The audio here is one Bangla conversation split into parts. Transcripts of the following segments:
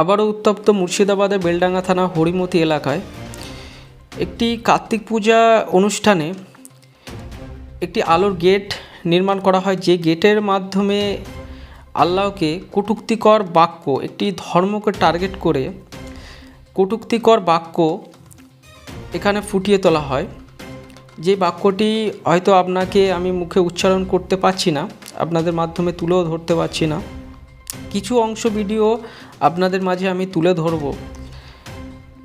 আবারও উত্তপ্ত মুর্শিদাবাদের বেলডাঙ্গা থানা হরিমতি এলাকায় একটি কার্তিক পূজা অনুষ্ঠানে একটি আলোর গেট নির্মাণ করা হয়, যে গেটের মাধ্যমে আল্লাহকে কটূক্তিকর বাক্য, একটি ধর্মকে টার্গেট করে কটূক্তিকর বাক্য এখানে ফুটিয়ে তোলা হয়। যে বাক্যটি হয়তো আপনাকে আমি মুখে উচ্চারণ করতে পারছি না, আপনাদের মাধ্যমে তুলেও ধরতে পারছি না। কিছু অংশ ভিডিও আপনাদের মাঝে আমি তুলে ধরব।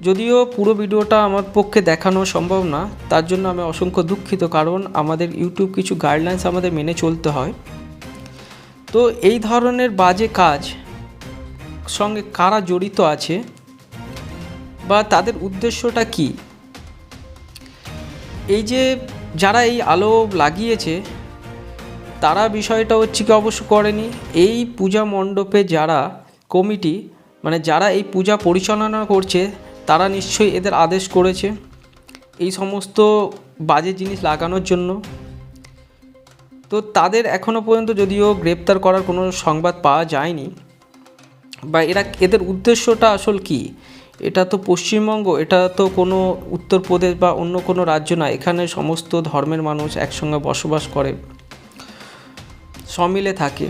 যদিও পুরো ভিডিওটা আমার পক্ষে দেখানো সম্ভব না, তার জন্য আমি অসংখ্য দুঃখিত, কারণ আমাদের ইউটিউব কিছু গাইডলাইন্স আমাদের মেনে চলতে হয়। তো এই ধরনের বাজে কাজ সঙ্গে কারা জড়িত আছে বা তাদের উদ্দেশ্যটা কী? এই যে যারা এই আলো লাগিয়েছে তারা বিষয়টা হচ্ছে কি অবশ্য করেনি। এই পূজা মণ্ডপে যারা কমিটি মানে যারা এই পূজা পরিচালনা করছে, তারা নিশ্চয়ই এদের আদেশ করেছে এই সমস্ত বাজে জিনিস লাগানোর জন্য। তো তাদের এখনও পর্যন্ত যদিও গ্রেপ্তার করার কোনো সংবাদ পাওয়া যায়নি, বা এরা, এদের উদ্দেশ্যটা আসল কি? এটা তো পশ্চিমবঙ্গ, এটা তো কোনো উত্তরপ্রদেশ বা অন্য কোনো রাজ্য না, এখানে সমস্ত ধর্মের মানুষ একসঙ্গে বসবাস করে। সমিলে থাকে।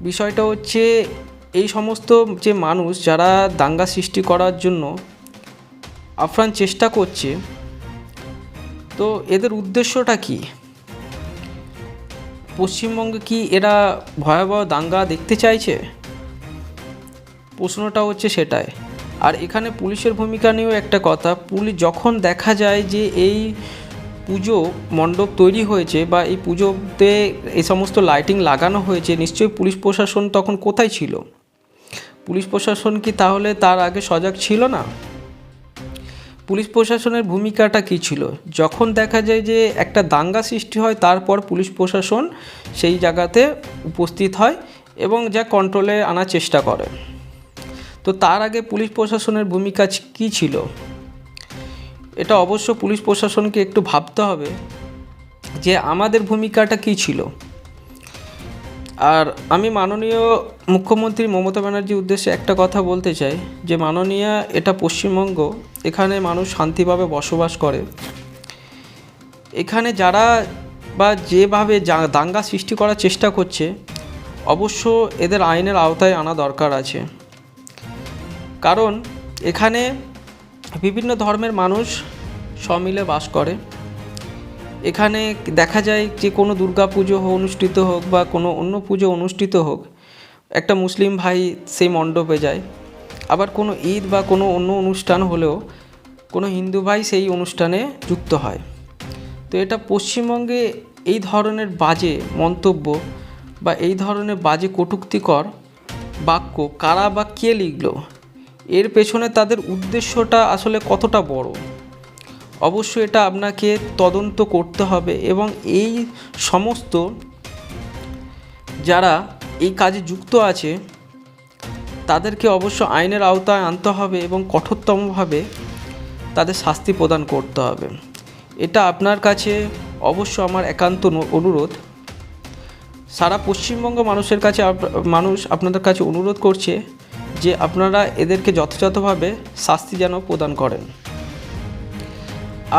বিষয়টা হচ্ছে এই সমস্ত যে মানুষ যারা দাঙ্গা সৃষ্টি করার জন্য আফরান চেষ্টা করছে, তো এদের উদ্দেশ্যটা কি? পশ্চিমবঙ্গে কি এরা ভয়াবহ দাঙ্গা দেখতে চাইছে? প্রশ্নটা হচ্ছে সেটাই। আর এখানে পুলিশের ভূমিকা নিয়েও একটা কথা, পুলিশ যখন দেখা যায় যে এই পুজো মণ্ডপ তৈরি হয়েছে বা এই পুজোতে এই সমস্ত লাইটিং লাগানো হয়েছে, নিশ্চয়ই পুলিশ প্রশাসন তখন কোথায় ছিল? পুলিশ প্রশাসন কি তাহলে তার আগে সজাগ ছিল না? পুলিশ প্রশাসনের ভূমিকাটা কী ছিল? যখন দেখা যায় যে একটা দাঙ্গা সৃষ্টি হয়, তারপর পুলিশ প্রশাসন সেই জায়গাতে উপস্থিত হয় এবং যা কন্ট্রোলে আনার চেষ্টা করে। তো তার আগে পুলিশ প্রশাসনের ভূমিকা কী ছিল? এটা অবশ্য পুলিশ প্রশাসনকে একটু ভাবতে হবে যে আমাদের ভূমিকাটা কী ছিল। আর আমি মাননীয় মুখ্যমন্ত্রী মমতা ব্যানার্জির উদ্দেশ্যে একটা কথা বলতে চাই যে মাননীয়া এটা পশ্চিমবঙ্গ, এখানে মানুষ শান্তিভাবে বসবাস করে। এখানে যারা বা যেভাবে দাঙ্গা সৃষ্টি করার চেষ্টা করছে, অবশ্য এদের আইনের আওতায় আনা দরকার আছে। কারণ এখানে বিভিন্ন ধর্মের মানুষ সমিলে বাস করে। এখানে দেখা যায় যে কোনো দুর্গা পুজো অনুষ্ঠিত হোক বা কোনো অন্য পুজো অনুষ্ঠিত হোক, একটা মুসলিম ভাই সেই মণ্ডপে যায়। আবার কোনো ঈদ বা কোনো অন্য অনুষ্ঠান হলেও কোনো হিন্দু ভাই সেই অনুষ্ঠানে যুক্ত হয়। তো এটা পশ্চিমবঙ্গে এই ধরনের বাজে মন্তব্য বা এই ধরনের বাজে কটূক্তিকর বাক্য কারা বা কে লিখলো? এর পেছনে তাদের উদ্দেশ্যটা আসলে কতটা বড়? অবশ্যই এটা আপনাকে তদন্ত করতে হবে এবং এই সমস্ত যারা এই কাজে যুক্ত আছে, তাদেরকে অবশ্য আইনের আওতায় আনতে হবে এবং কঠোরতমভাবে তাদের শাস্তি প্রদান করতে হবে। এটা আপনার কাছে অবশ্য আমার একান্ত অনুরোধ। সারা পশ্চিমবঙ্গ মানুষের কাছে মানুষ আপনাদের কাছে অনুরোধ করছে যে আপনারা এদেরকে যথাযথভাবে শাস্তি যেন প্রদান করেন।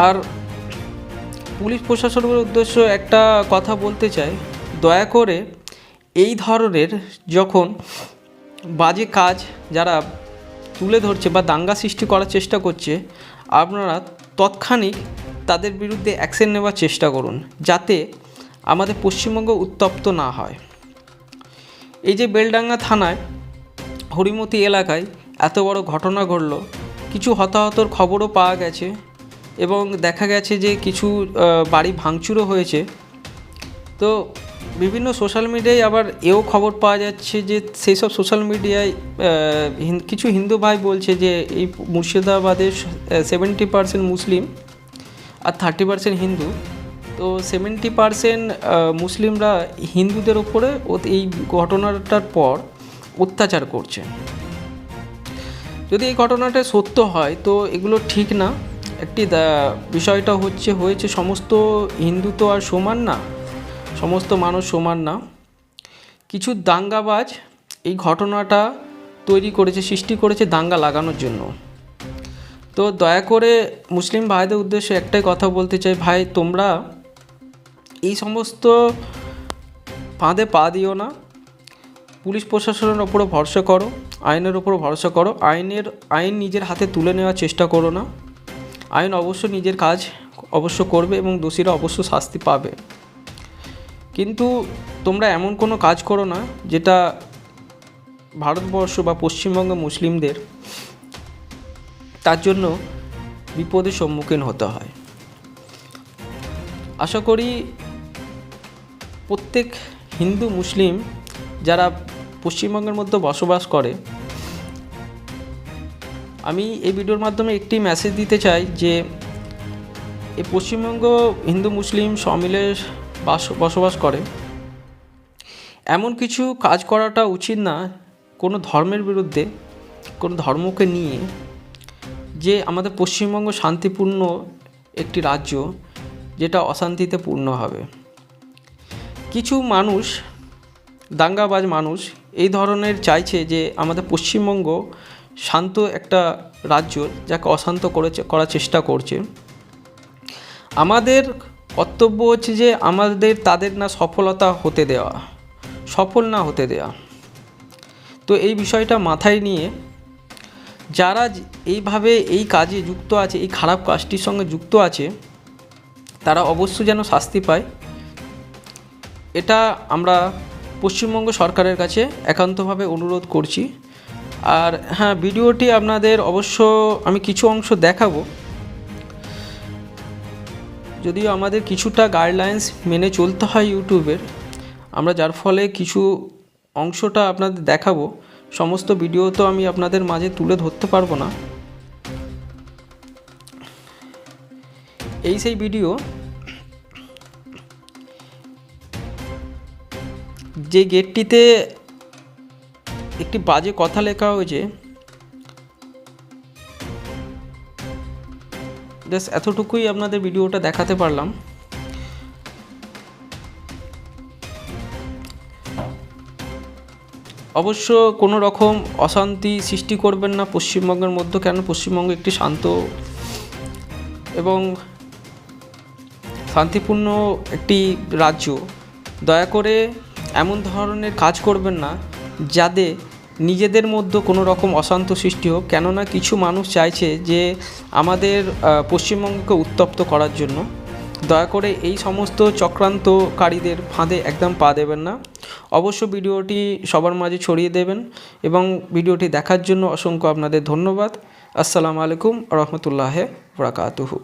আর পুলিশ প্রশাসনের উদ্দেশ্য একটা কথা বলতে চাই। দয়া করে এই ধরনের যখন বাজে কাজ যারা তুলে ধরছে বা দাঙ্গা সৃষ্টি করার চেষ্টা করছে, আপনারা তৎক্ষণিক তাদের বিরুদ্ধে অ্যাকশন নেওয়ার চেষ্টা করুন যাতে আমাদের পশ্চিমবঙ্গ উত্তপ্ত না হয়। এই যে বেলডাঙ্গা থানায় হরিমতি এলাকায় এত বড় ঘটনা ঘটল। কিছু হতাহতর খবরও পাওয়া গেছে এবং দেখা গেছে যে কিছু বাড়ি ভাঙচুরও হয়েছে। তো বিভিন্ন সোশ্যাল মিডিয়ায় আবার এও খবর পাওয়া যাচ্ছে যে সেই সব সোশ্যাল মিডিয়ায় কিছু হিন্দু ভাই বলছে যে এই মুর্শিদাবাদের সেভেন্টি পার্সেন্ট মুসলিম আর থার্টি পার্সেন্ট হিন্দু। তো সেভেন্টি পার্সেন্ট মুসলিমরা হিন্দুদের ওপরে এই ঘটনাটার পর অত্যাচার করছে। যদি এই ঘটনাটা সত্য হয়, তো এগুলো ঠিক না। একটি বিষয়টা হচ্ছে, হয়েছে সমস্ত হিন্দু তো আর সমান না, সমস্ত মানুষ সমান না। কিছু দাঙ্গাবাজ এই ঘটনাটা তৈরি করেছে, সৃষ্টি করেছে দাঙ্গা লাগানোর জন্য। তো দয়া করে মুসলিম ভাইদের উদ্দেশ্যে একটাই কথা বলতে চাই, ভাই, তোমরা এই সমস্ত ফাঁদে পা দিও না। পুলিশ প্রশাসনের ওপরে ভরসা করো, আইনের ওপর ভরসা করো। আইনের, আইন নিজের হাতে তুলে নেওয়ার চেষ্টা করো না। আইন অবশ্য নিজের কাজ অবশ্য করবে এবং দোষীরা অবশ্য শাস্তি পাবে। কিন্তু তোমরা এমন কোনো কাজ করো না যেটা ভারতবর্ষ বা পশ্চিমবঙ্গ মুসলিমদের তার জন্য বিপদের সম্মুখীন হতে হয়। আশা করি প্রত্যেক হিন্দু মুসলিম যারা পশ্চিমবঙ্গের মধ্যে বসবাস করে, আমি এই ভিডিওর মাধ্যমে একটি মেসেজ দিতে চাই যে এই পশ্চিমবঙ্গ হিন্দু মুসলিম সমিলে বাস, বসবাস করে। এমন কিছু কাজ করাটা উচিত না কোনো ধর্মের বিরুদ্ধে, কোনো ধর্মকে নিয়ে, যে আমাদের পশ্চিমবঙ্গ শান্তিপূর্ণ একটি রাজ্য, যেটা অশান্তিতে পূর্ণ হবে। কিছু মানুষ দাঙ্গাবাজ মানুষ এই ধরনের চাইছে যে আমাদের পশ্চিমবঙ্গ শান্ত একটা রাজ্য যাকে অশান্ত করেছে, করার চেষ্টা করছে। আমাদের কর্তব্য হচ্ছে যে আমাদের তাদের না সফলতা হতে দেওয়া, সফল না হতে দেওয়া। তো এই বিষয়টা মাথায় নিয়ে যারা এইভাবে এই কাজে যুক্ত আছে, এই খারাপ কাজটির সঙ্গে যুক্ত আছে, তারা অবশ্যই যেন শাস্তি পায়। এটা আমরা পশ্চিমবঙ্গ সরকারের কাছে একান্তভাবে অনুরোধ করছি। আর হ্যাঁ ভিডিওটি আপনাদের অবশ্য আমি কিছু অংশ দেখাবো। যদিও আমাদের কিছুটা গাইডলাইন্স মেনে চলতে হয় ইউটিউবের, আমরা যার ফলে কিছু অংশটা আপনাদের দেখাবো। সমস্ত ভিডিও তো আমি আপনাদের মাঝে তুলে ধরতে পারব না। এই সেই ভিডিও যে গেটটিতে একটি বাজে কথা লেখা হয়েছে জাস্ট এতটুকুই আপনাদের ভিডিওটা দেখাতে পারলাম। অবশ্য কোনো রকম অশান্তি সৃষ্টি করবেন না পশ্চিমবঙ্গের মধ্যে কেন পশ্চিমবঙ্গ একটি শান্ত এবং শান্তিপূর্ণ একটি রাজ্য। দয়া করে এমন ধরনের কাজ করবেন না, যাতে নিজেদের মধ্যে কোনো রকম অশান্ত সৃষ্টি হোক। কেননা কিছু মানুষ চাইছে যে আমাদের পশ্চিমবঙ্গকে উত্তপ্ত করার জন্য। দয়া করে এই সমস্ত চক্রান্তকারীদের ফাঁদে একদম পা দেবেন না। অবশ্য ভিডিওটি সবার মাঝে ছড়িয়ে দেবেন এবং ভিডিওটি দেখার জন্য অসংখ্য আপনাদের ধন্যবাদ। আসসালামু আলাইকুম রহমতুল্লাহ বরাকাতুহু।